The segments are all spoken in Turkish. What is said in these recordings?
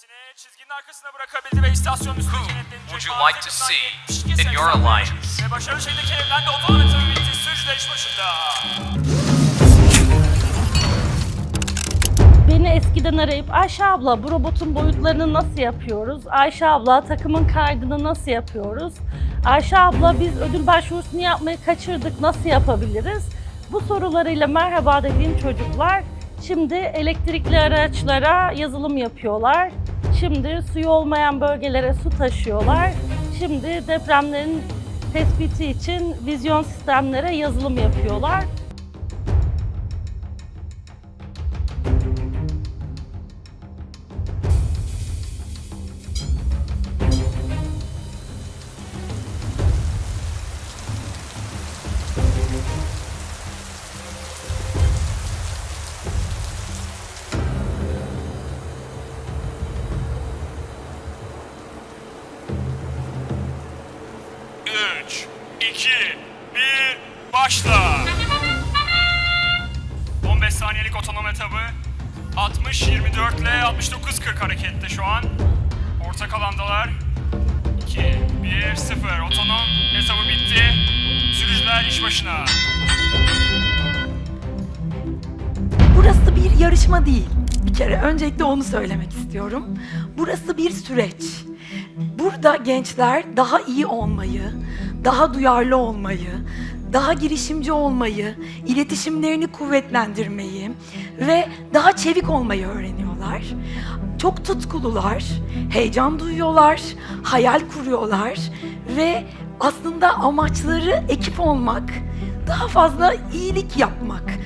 kendisini çizginin arkasına bırakabildi ve istasyonun üstüne Who kenetlenecek. would you like to see 72 in your 80 alliance? Ve başarılı şekilde kenetlendi. Otonomi tabi bitti. Sürücüler iş başında. Beni eskiden arayıp Ayşe abla bu robotun boyutlarını nasıl yapıyoruz? Ayşe abla takımın kaydını nasıl yapıyoruz? Ayşe abla biz ödül başvurusunu yapmayı kaçırdık nasıl yapabiliriz? Bu sorularıyla merhaba dediğim çocuklar şimdi elektrikli araçlara yazılım yapıyorlar. Şimdi suyu olmayan bölgelere su taşıyorlar. Şimdi depremlerin tespiti için vizyon sistemlere yazılım yapıyorlar. İş başına. Burası bir yarışma değil. Bir kere öncelikle onu söylemek istiyorum. Burası bir süreç. Burada gençler daha iyi olmayı, daha duyarlı olmayı, daha girişimci olmayı, iletişimlerini kuvvetlendirmeyi ve daha çevik olmayı öğreniyorlar. Çok tutkulular, heyecan duyuyorlar, hayal kuruyorlar ve aslında amaçları ekip olmak, daha fazla iyilik yapmak,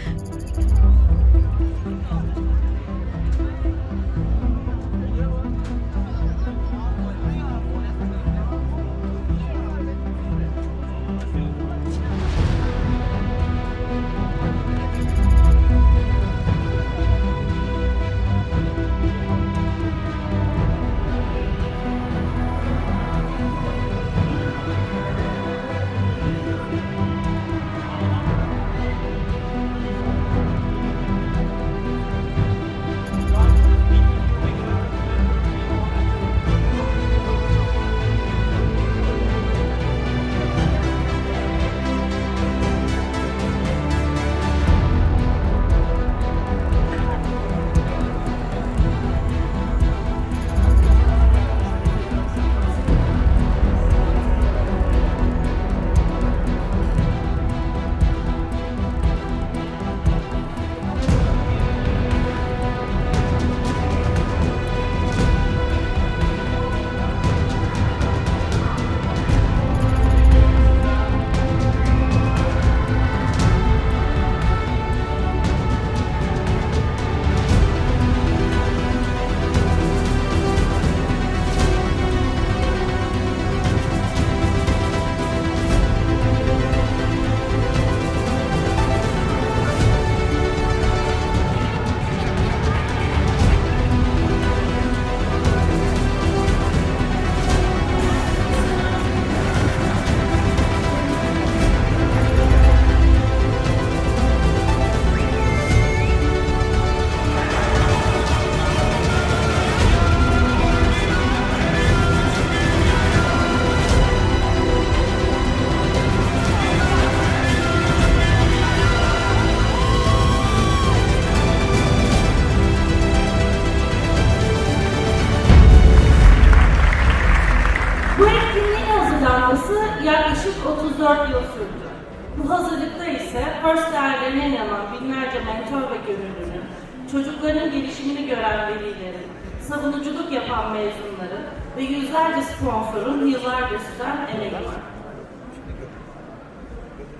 çocukların gelişimini gören velilerin, savunuculuk yapan mezunların ve yüzlerce sponsorun yıllarca süren emeği var.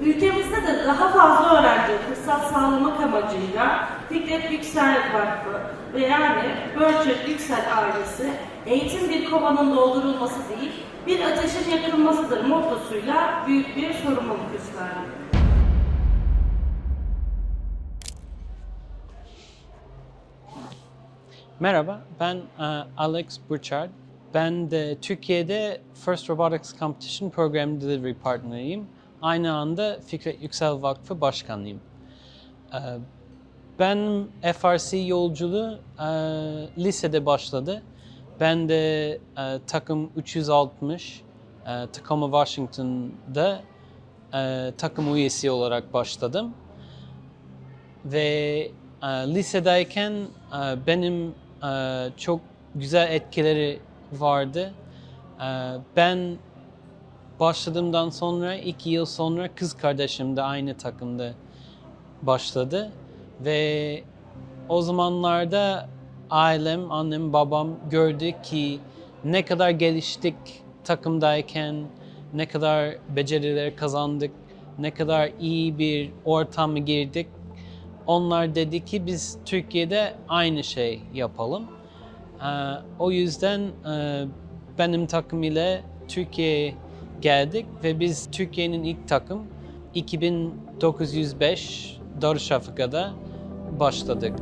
Ülkemizde de daha fazla öğrenciye fırsat sağlamak amacıyla Fikret Yüksel Vakfı ve yani Birçok Yüksel ailesi eğitim bir kovanın doldurulması değil, bir ateşin yakılmasıdır mottosuyla büyük bir sorumluluk üstlendi. Merhaba, ben e, Alex Burchard. Ben de Türkiye'de First Robotics Competition Program Delivery Partner'ıyım. Aynı anda Fikret Yüksel Vakfı Başkanıyım. E, Ben FRC yolculuğu e, lisede başladı. Ben de takım 360 e, Tacoma Washington'da takım üyesi olarak başladım. Ve lisedeyken benim çok güzel etkileri vardı. E, ben başladığımdan sonra iki yıl sonra kız kardeşim de aynı takımda başladı ve o zamanlarda ailem, annem, babam gördü ki ne kadar geliştik takımdayken, ne kadar beceriler kazandık, ne kadar iyi bir ortama girdik. Onlar dedi ki biz Türkiye'de aynı şey yapalım. Ee, o yüzden e, benim takım ile Türkiye'ye geldik ve biz Türkiye'nin ilk takım 2905 Darüşşafaka'da başladık.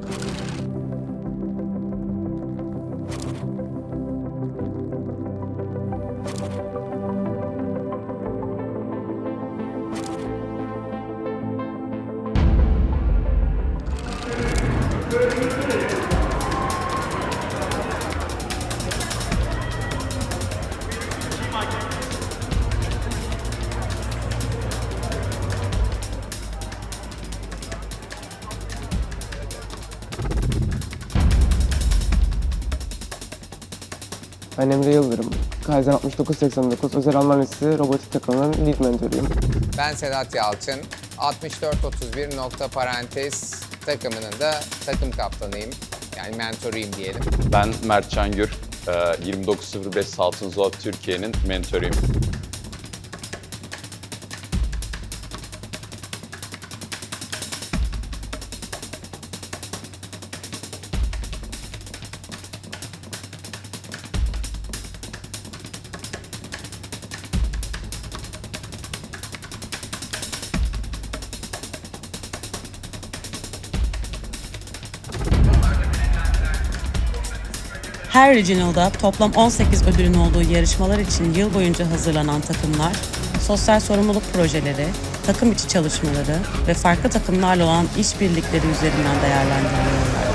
Ben Emre Yıldırım. Kaizen 6989 Özel Alman Lisesi robotik takımının lead mentoruyum. Ben Sedat Yalçın. 6431 nokta parantez takımının da takım kaptanıyım. Yani mentoruyum diyelim. Ben Mert Çangür, e, 2905 Saltın Zuat Türkiye'nin mentörüyüm. Her Regional'da toplam 18 ödülün olduğu yarışmalar için yıl boyunca hazırlanan takımlar, sosyal sorumluluk projeleri, takım içi çalışmaları ve farklı takımlarla olan işbirlikleri üzerinden değerlendiriliyorlar.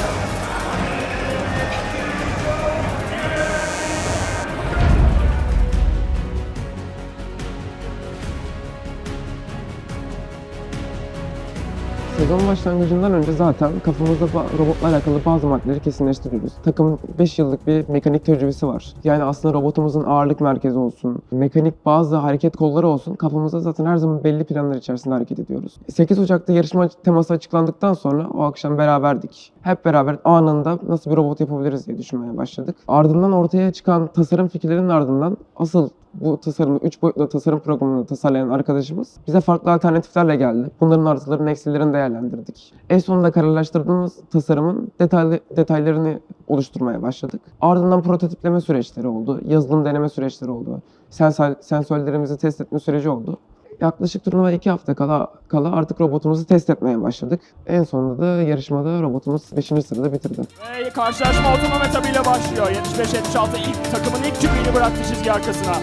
Sezon başlangıcından önce zaten kafamızda robotla alakalı bazı maddeleri kesinleştiriyoruz. Takımın 5 yıllık bir mekanik tecrübesi var. Yani aslında robotumuzun ağırlık merkezi olsun, mekanik bazı hareket kolları olsun kafamızda zaten her zaman belli planlar içerisinde hareket ediyoruz. 8 Ocak'ta yarışma teması açıklandıktan sonra o akşam beraberdik. Hep beraber anında nasıl bir robot yapabiliriz diye düşünmeye başladık. Ardından ortaya çıkan tasarım fikirlerinin ardından asıl bu tasarımı 3 boyutlu tasarım programını tasarlayan arkadaşımız bize farklı alternatiflerle geldi. Bunların artılarını eksilerini değerlendirdik. En sonunda kararlaştırdığımız tasarımın detaylı detaylarını oluşturmaya başladık. Ardından prototipleme süreçleri oldu, yazılım deneme süreçleri oldu, sensör, sensörlerimizi test etme süreci oldu. Yaklaşık turnuva 2 hafta kala, kala artık robotumuzu test etmeye başladık. En sonunda da yarışmada robotumuz 5. sırada bitirdi. Ve karşılaşma otonom etabıyla başlıyor. 75-76 ilk takımın ilk küpüğünü bıraktı çizgi arkasına.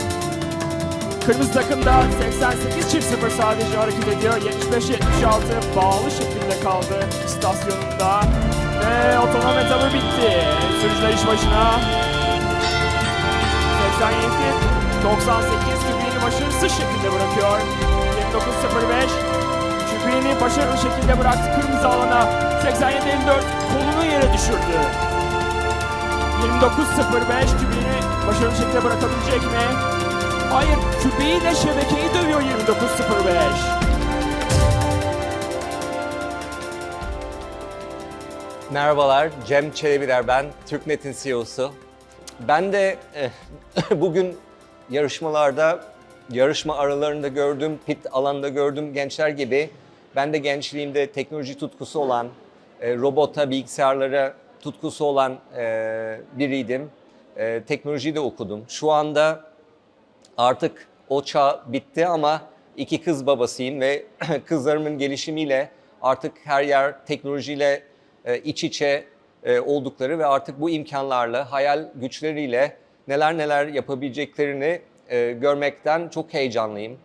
Kırmızı takımda 88 çift 0 sadece hareket ediyor. 75-76 bağlı şekilde kaldı istasyonunda. Ve otonom etabı bitti. Sürücüler iş başına. 87 98 küpüğünü başarısız şekilde bırakıyor. 29.05 küpüğünü başarılı şekilde bıraktı kırmızı alana. 87-54 kolunu yere düşürdü. 29.05 kübüğünü başarılı şekilde bırakabilecek mi? Hayır, kübüğüyle şebekeyi dövüyor 29.05. Merhabalar, Cem Çelebiler ben, TürkNet'in CEO'su. Ben de eh, bugün yarışmalarda, yarışma aralarında gördüğüm, pit alanda gördüğüm gençler gibi ben de gençliğimde teknoloji tutkusu olan, eh, robota, bilgisayarlara tutkusu olan eh, biriydim. Eh, teknolojiyi de okudum. Şu anda artık o çağ bitti ama iki kız babasıyım ve kızlarımın gelişimiyle artık her yer teknolojiyle e, iç içe e, oldukları ve artık bu imkanlarla, hayal güçleriyle neler neler yapabileceklerini e, görmekten çok heyecanlıyım.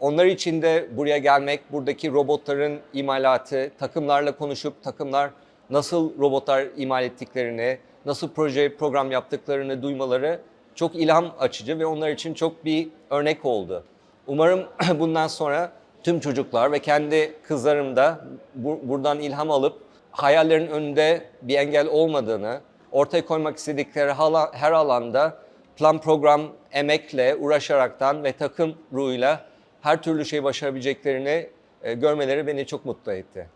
Onlar için de buraya gelmek, buradaki robotların imalatı, takımlarla konuşup takımlar nasıl robotlar imal ettiklerini, nasıl proje, program yaptıklarını duymaları çok ilham açıcı ve onlar için çok bir örnek oldu. Umarım bundan sonra tüm çocuklar ve kendi kızlarım da bu- buradan ilham alıp hayallerin önünde bir engel olmadığını, ortaya koymak istedikleri her alanda plan program, emekle, uğraşaraktan ve takım ruhuyla her türlü şeyi başarabileceklerini e, görmeleri beni çok mutlu etti.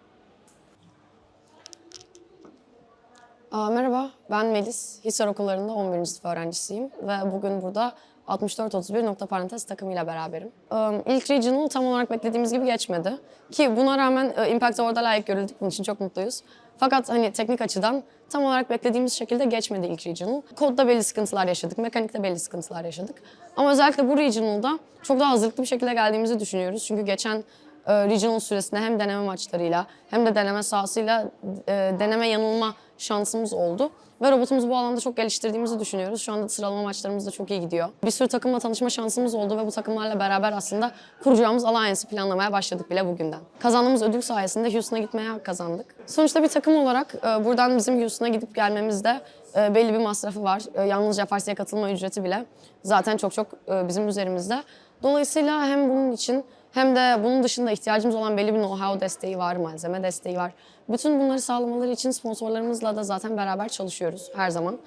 Aa, merhaba, ben Melis. Hisar Okulları'nda 11. sınıf öğrencisiyim ve bugün burada 64-31 nokta parantez takımıyla beraberim. Ee, İlk regional tam olarak beklediğimiz gibi geçmedi. Ki buna rağmen e, Impact Award'a layık görüldük, bunun için çok mutluyuz. Fakat hani teknik açıdan tam olarak beklediğimiz şekilde geçmedi ilk regional. Kodda belli sıkıntılar yaşadık, mekanikte belli sıkıntılar yaşadık. Ama özellikle bu regional'da çok daha hazırlıklı bir şekilde geldiğimizi düşünüyoruz. Çünkü geçen e, regional süresinde hem deneme maçlarıyla hem de deneme sahasıyla e, deneme yanılma şansımız oldu. Ve robotumuzu bu alanda çok geliştirdiğimizi düşünüyoruz. Şu anda sıralama maçlarımız da çok iyi gidiyor. Bir sürü takımla tanışma şansımız oldu ve bu takımlarla beraber aslında kuracağımız alliance'ı planlamaya başladık bile bugünden. Kazandığımız ödül sayesinde Houston'a gitmeye hak kazandık. Sonuçta bir takım olarak e, buradan bizim Houston'a gidip gelmemizde e, belli bir masrafı var. E, yalnızca Farsi'ye katılma ücreti bile zaten çok çok bizim üzerimizde. Dolayısıyla hem bunun için hem de bunun dışında ihtiyacımız olan belli bir know-how desteği var, malzeme desteği var. Bütün bunları sağlamaları için sponsorlarımızla da zaten beraber çalışıyoruz her zaman.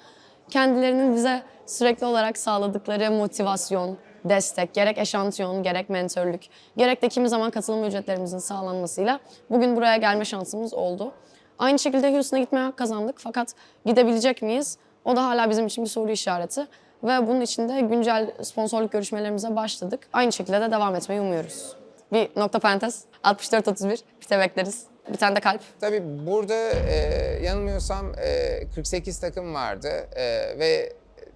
Kendilerinin bize sürekli olarak sağladıkları motivasyon, destek, gerek eşantiyon, gerek mentörlük, gerek de kimi zaman katılım ücretlerimizin sağlanmasıyla bugün buraya gelme şansımız oldu. Aynı şekilde Houston'a gitmeye hak kazandık fakat gidebilecek miyiz? O da hala bizim için bir soru işareti. Ve bunun için de güncel sponsorluk görüşmelerimize başladık. Aynı şekilde de devam etmeyi umuyoruz. Bir nokta parantez 64-31 pite bekleriz. Bir tane de kalp. Tabii burada e, yanılmıyorsam e, 48 takım vardı e, ve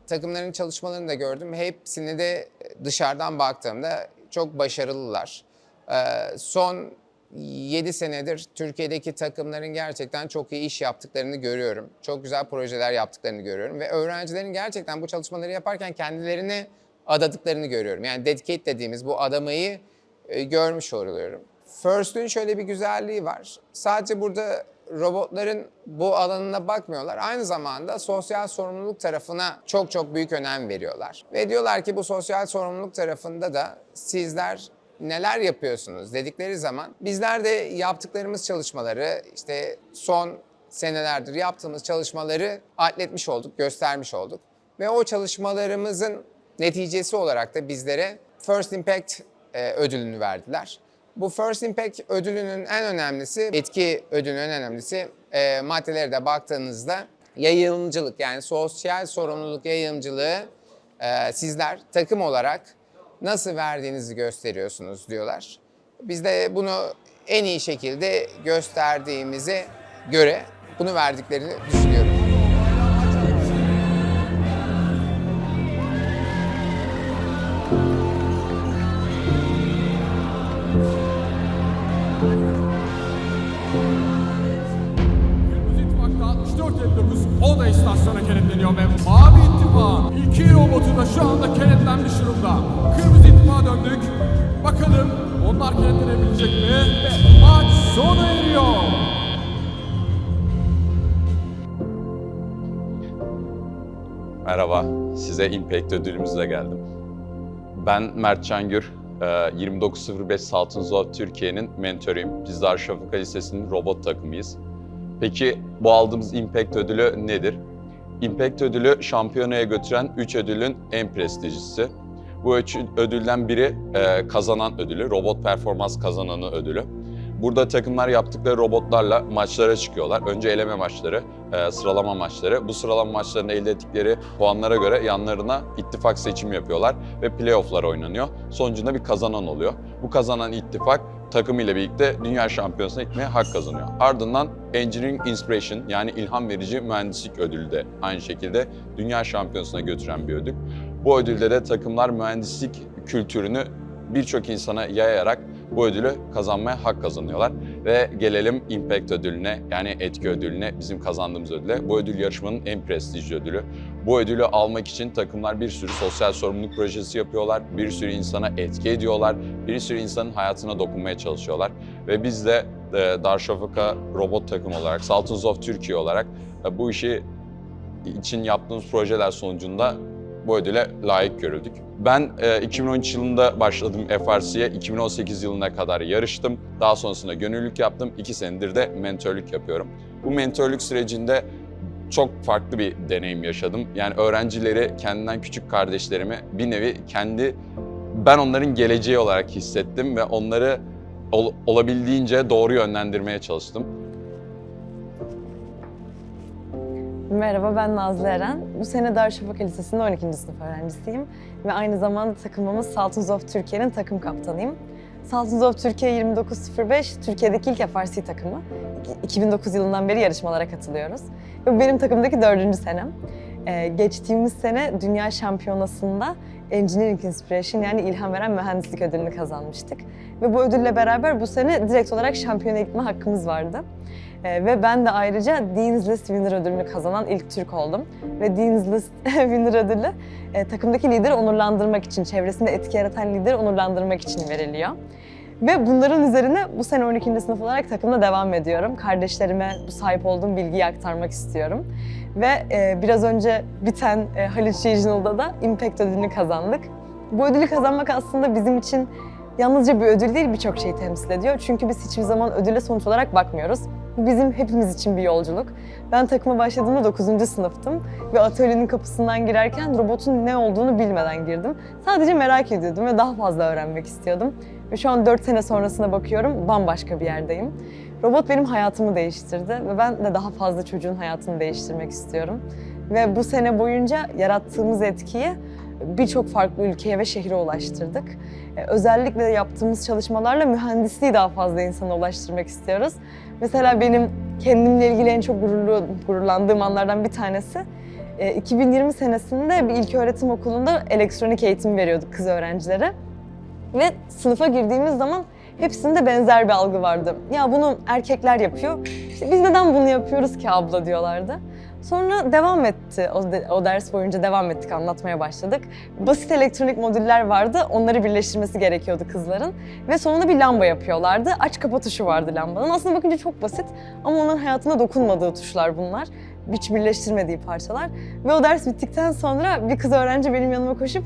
takımların çalışmalarını da gördüm. Hepsini de dışarıdan baktığımda çok başarılılar. E, son 7 senedir Türkiye'deki takımların gerçekten çok iyi iş yaptıklarını görüyorum. Çok güzel projeler yaptıklarını görüyorum ve öğrencilerin gerçekten bu çalışmaları yaparken kendilerini adadıklarını görüyorum. Yani dedicate dediğimiz bu adamayı e, görmüş oluyorum. First'ün şöyle bir güzelliği var. Sadece burada robotların bu alanına bakmıyorlar. Aynı zamanda sosyal sorumluluk tarafına çok çok büyük önem veriyorlar. Ve diyorlar ki bu sosyal sorumluluk tarafında da sizler neler yapıyorsunuz dedikleri zaman bizler de yaptıklarımız çalışmaları işte son senelerdir yaptığımız çalışmaları atletmiş olduk, göstermiş olduk. Ve o çalışmalarımızın neticesi olarak da bizlere First Impact e, ödülünü verdiler. Bu First Impact ödülünün en önemlisi, etki ödülünün en önemlisi e, maddelere de baktığınızda yayılımcılık yani sosyal sorumluluk yayılımcılığı e, sizler takım olarak nasıl verdiğinizi gösteriyorsunuz diyorlar. Biz de bunu en iyi şekilde gösterdiğimize göre bunu verdiklerini düşünüyorum. İttifak'ta 64.59 o da istasyona kenetleniyor ve Mavi İttifak iki robotu da şu anda kenetlenmiş durumda. Kırmızı İttifak'a döndük. Bakalım onlar kenetlenebilecek mi? Ve maç sona eriyor. Merhaba, size Impact ödülümüzle geldim. Ben Mert Çangür, e, 2905 Saltın Zor Türkiye'nin mentörüyüm. Biz Darüşşafaka Lisesi'nin robot takımıyız. Peki bu aldığımız Impact ödülü nedir? Impact ödülü şampiyonaya götüren 3 ödülün en prestijlisi. Bu ödülden biri e, kazanan ödülü, robot performans kazananı ödülü. Burada takımlar yaptıkları robotlarla maçlara çıkıyorlar. Önce eleme maçları, e, sıralama maçları. Bu sıralama maçlarında elde ettikleri puanlara göre yanlarına ittifak seçimi yapıyorlar ve playofflar oynanıyor. Sonucunda bir kazanan oluyor. Bu kazanan ittifak takım ile birlikte dünya şampiyonasına gitmeye hak kazanıyor. Ardından Engineering Inspiration yani ilham verici mühendislik ödülü de aynı şekilde dünya şampiyonasına götüren bir ödül. Bu ödülde de takımlar mühendislik kültürünü birçok insana yayarak bu ödülü kazanmaya hak kazanıyorlar. Ve gelelim Impact ödülüne yani etki ödülüne, bizim kazandığımız ödüle. Bu ödül yarışmanın en prestijli ödülü. Bu ödülü almak için takımlar bir sürü sosyal sorumluluk projesi yapıyorlar, bir sürü insana etki ediyorlar, bir sürü insanın hayatına dokunmaya çalışıyorlar. Ve biz de e, Darüşşafaka robot takım olarak, Sultans of Türkiye olarak e, bu işi için yaptığımız projeler sonucunda bu ödüle layık görüldük. Ben e, 2013 yılında başladım FRC'ye. 2018 yılına kadar yarıştım. Daha sonrasında gönüllülük yaptım. İki senedir de mentörlük yapıyorum. Bu mentörlük sürecinde çok farklı bir deneyim yaşadım. Yani öğrencileri, kendinden küçük kardeşlerimi bir nevi kendi, ben onların geleceği olarak hissettim ve onları ol- olabildiğince doğru yönlendirmeye çalıştım. Merhaba ben Nazlı Eren. Bu sene Darüşşafaka Lisesi'nde 12. sınıf öğrencisiyim. Ve aynı zamanda takımımız Sultans of Türkiye'nin takım kaptanıyım. Sultans of Türkiye 2905 Türkiye'deki ilk FRC takımı. 2009 yılından beri yarışmalara katılıyoruz. Bu benim takımdaki dördüncü senem. Ee, geçtiğimiz sene Dünya Şampiyonası'nda Engineering Inspiration yani ilham veren mühendislik ödülünü kazanmıştık. Ve bu ödülle beraber bu sene direkt olarak şampiyona gitme hakkımız vardı. Ee, ve ben de ayrıca Dean's List Winner ödülünü kazanan ilk Türk oldum. Ve Dean's List Winner ödülü e, takımdaki lideri onurlandırmak için, çevresinde etki yaratan lideri onurlandırmak için veriliyor. Ve bunların üzerine bu sene 12. sınıf olarak takımda devam ediyorum. Kardeşlerime bu sahip olduğum bilgiyi aktarmak istiyorum. Ve e, biraz önce biten e, Haliç Regional'da da Impact ödülünü kazandık. Bu ödülü kazanmak aslında bizim için yalnızca bir ödül değil birçok şeyi temsil ediyor. Çünkü biz hiçbir zaman ödüle sonuç olarak bakmıyoruz. Bu bizim hepimiz için bir yolculuk. Ben takıma başladığımda 9. sınıftım ve atölyenin kapısından girerken robotun ne olduğunu bilmeden girdim. Sadece merak ediyordum ve daha fazla öğrenmek istiyordum. Ve şu an 4 sene sonrasına bakıyorum, bambaşka bir yerdeyim. Robot benim hayatımı değiştirdi ve ben de daha fazla çocuğun hayatını değiştirmek istiyorum. Ve bu sene boyunca yarattığımız etkiyi birçok farklı ülkeye ve şehre ulaştırdık. Ee, Özellikle yaptığımız çalışmalarla mühendisliği daha fazla insana ulaştırmak istiyoruz. Mesela benim kendimle ilgili en çok gururlu, gururlandığım anlardan bir tanesi e, 2020 senesinde bir ilköğretim okulunda elektronik eğitim veriyorduk kız öğrencilere. Ve sınıfa girdiğimiz zaman hepsinde benzer bir algı vardı. Ya bunu erkekler yapıyor, işte biz neden bunu yapıyoruz ki abla diyorlardı. Sonra devam etti, o, de- o ders boyunca devam ettik, anlatmaya başladık. Basit elektronik modüller vardı, onları birleştirmesi gerekiyordu kızların. Ve sonunda bir lamba yapıyorlardı. Aç kapa tuşu vardı lambanın. Aslında bakınca çok basit ama onların hayatına dokunmadığı tuşlar bunlar. Hiç birleştirmediği parçalar. Ve o ders bittikten sonra bir kız öğrenci benim yanıma koşup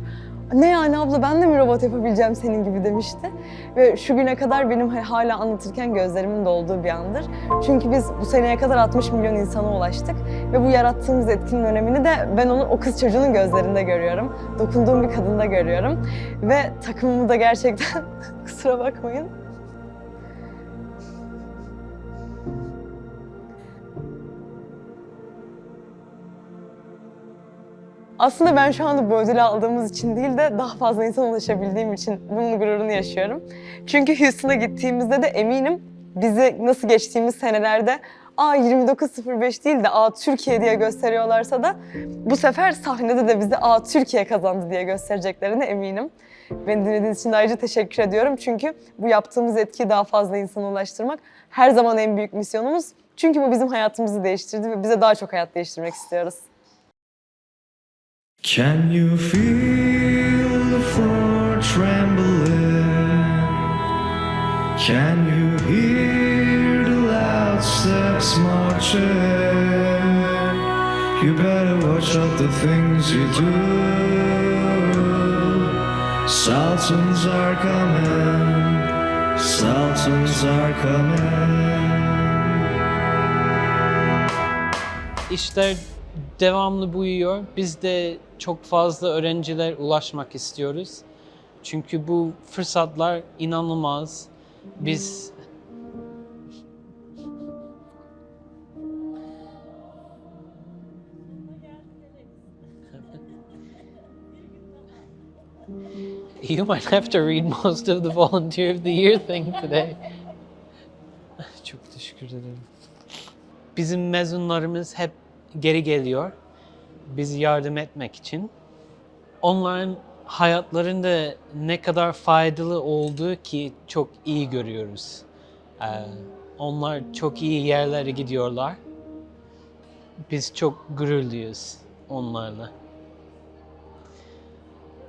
ne yani abla ben de mi robot yapabileceğim senin gibi demişti. Ve şu güne kadar benim hala anlatırken gözlerimin dolduğu bir andır. Çünkü biz bu seneye kadar 60 milyon insana ulaştık. Ve bu yarattığımız etkinin önemini de ben onu o kız çocuğunun gözlerinde görüyorum. Dokunduğum bir kadında görüyorum. Ve takımımı da gerçekten kusura bakmayın. Aslında ben şu anda bu ödülü aldığımız için değil de daha fazla insana ulaşabildiğim için bunun gururunu yaşıyorum. Çünkü Houston'a gittiğimizde de eminim bizi nasıl geçtiğimiz senelerde A 29.05 değil de A Türkiye diye gösteriyorlarsa da bu sefer sahnede de bizi A Türkiye kazandı diye göstereceklerine eminim. Beni dinlediğiniz için ayrıca teşekkür ediyorum. Çünkü bu yaptığımız etkiyi daha fazla insana ulaştırmak her zaman en büyük misyonumuz. Çünkü bu bizim hayatımızı değiştirdi ve bize daha çok hayat değiştirmek istiyoruz. Can you feel the floor trembling? Can you hear the loud steps marching? You better watch out the things you do. Sultans are coming. Sultans are coming. İşler devamlı büyüyor. Biz de çok fazla öğrenciler ulaşmak istiyoruz. Çünkü bu fırsatlar inanılmaz. Biz You might have to read most of the Volunteer of the Year thing today. Çok teşekkür ederim. Bizim mezunlarımız hep geri geliyor. Bizi yardım etmek için. Onların hayatlarında ne kadar faydalı olduğu ki çok iyi görüyoruz. Ee, onlar çok iyi yerlere gidiyorlar. Biz çok gururluyuz onlarla.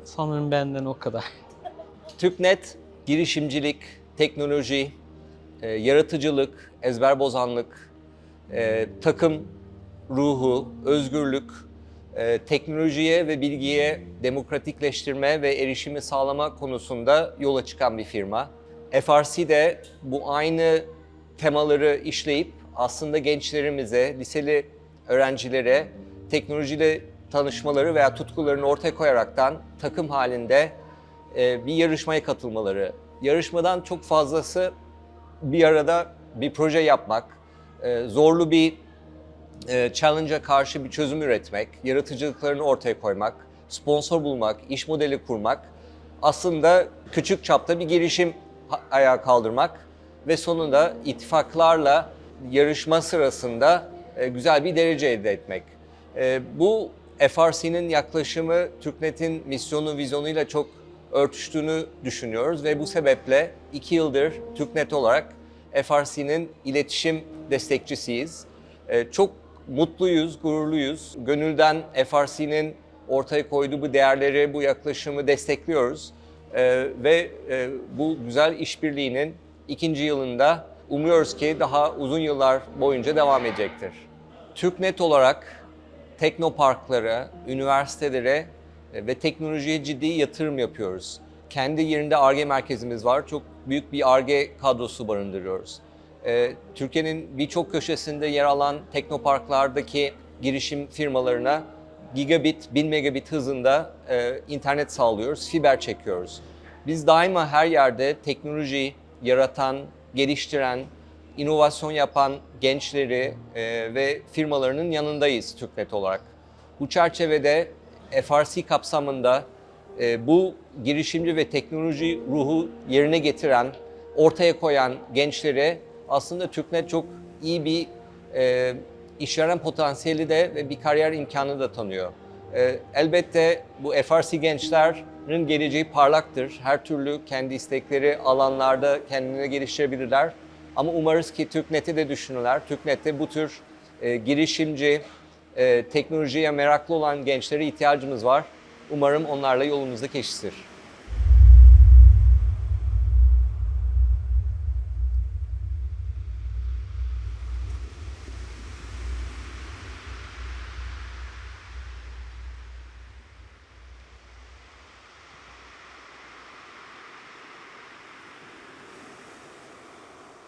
Sanırım benden o kadar. TÜKNET, girişimcilik, teknoloji, e, yaratıcılık, ezber bozanlık, e, takım, ruhu, özgürlük, e, teknolojiye ve bilgiye demokratikleştirme ve erişimi sağlama konusunda yola çıkan bir firma. FRC de bu aynı temaları işleyip aslında gençlerimize, liseli öğrencilere teknolojiyle tanışmaları veya tutkularını ortaya koyaraktan takım halinde e, bir yarışmaya katılmaları. Yarışmadan çok fazlası bir arada bir proje yapmak, e, zorlu bir e, challenge'a karşı bir çözüm üretmek, yaratıcılıklarını ortaya koymak, sponsor bulmak, iş modeli kurmak, aslında küçük çapta bir girişim ayağa kaldırmak ve sonunda ittifaklarla yarışma sırasında e, güzel bir derece elde etmek. E, bu FRC'nin yaklaşımı TürkNet'in misyonu, vizyonuyla çok örtüştüğünü düşünüyoruz ve bu sebeple iki yıldır TürkNet olarak FRC'nin iletişim destekçisiyiz. Ee, çok mutluyuz, gururluyuz. Gönülden FRC'nin ortaya koyduğu bu değerleri, bu yaklaşımı destekliyoruz. Ee, ve e, bu güzel işbirliğinin ikinci yılında umuyoruz ki daha uzun yıllar boyunca devam edecektir. TürkNet olarak teknoparklara, üniversitelere e, ve teknolojiye ciddi yatırım yapıyoruz. Kendi yerinde ARGE merkezimiz var. Çok büyük bir ARGE kadrosu barındırıyoruz. E, Türkiye'nin birçok köşesinde yer alan teknoparklardaki girişim firmalarına gigabit, 1000 megabit hızında e, internet sağlıyoruz, fiber çekiyoruz. Biz daima her yerde teknoloji yaratan, geliştiren, inovasyon yapan gençleri e, ve firmalarının yanındayız TürkNet olarak. Bu çerçevede FRC kapsamında e, bu girişimci ve teknoloji ruhu yerine getiren, ortaya koyan gençlere aslında TürkNet çok iyi bir e, işveren potansiyeli de ve bir kariyer imkanı da tanıyor. E, elbette bu FRC gençlerin geleceği parlaktır. Her türlü kendi istekleri alanlarda kendini geliştirebilirler. Ama umarız ki TürkNet'i de düşünürler. TürkNet'te bu tür e, girişimci, e, teknolojiye meraklı olan gençlere ihtiyacımız var. Umarım onlarla yolumuzda kesişir.